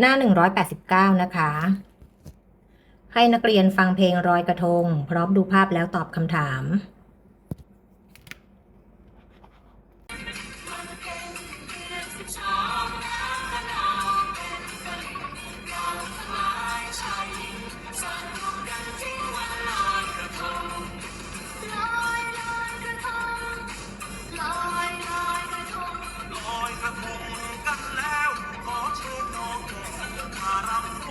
หน้า 189 นะคะ ให้นักเรียนฟังเพลงรอยกระทง พร้อมดูภาพแล้วตอบคำถามล ม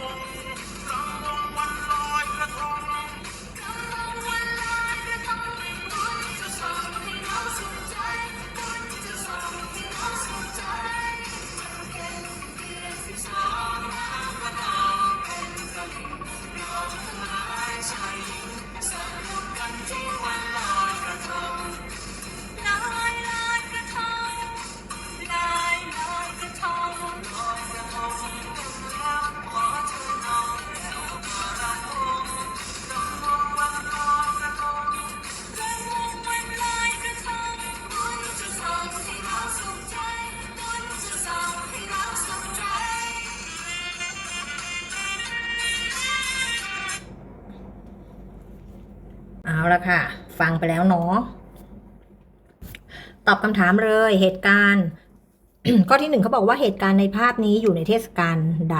เอาละค่ะ ฟังไปแล้วเนาะตอบคำถามเลยเหตุการณ์ ข้อที่หนึ่งเขาบอกว่าเหตุการณ์ในภาพนี้อยู่ในเทศกาลใด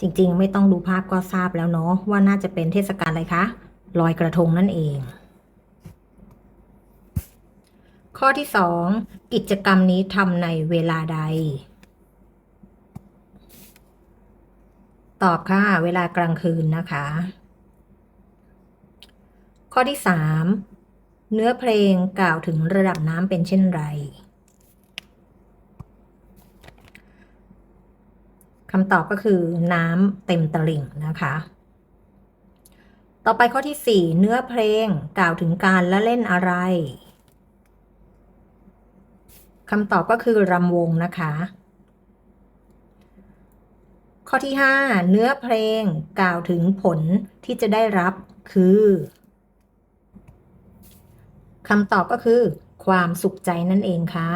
จริง ๆ ไม่ต้องดูภาพก็ทราบแล้วเนาะว่าน่าจะเป็นเทศกาลอะไรคะลอยกระทงนั่นเอง ข้อที่สองกิจกรรมนี้ทำในเวลาใด ตอบค่ะ เวลากลางคืนนะคะ ข้อที่ 3 เนื้อเพลงกล่าวถึงระดับน้ำเป็นเช่นไรคำตอบก็คือน้ำเต็มตลิ่งนะคะ ต่อไปข้อที่ 4 เนื้อเพลงกล่าวถึงการละเล่นอะไรคำตอบก็คือรำวงนะคะ ข้อที่ 5 เนื้อเพลงกล่าวถึงผลที่จะได้รับคือ คำตอบก็คือ ความสุขใจนั่นเองค่ะ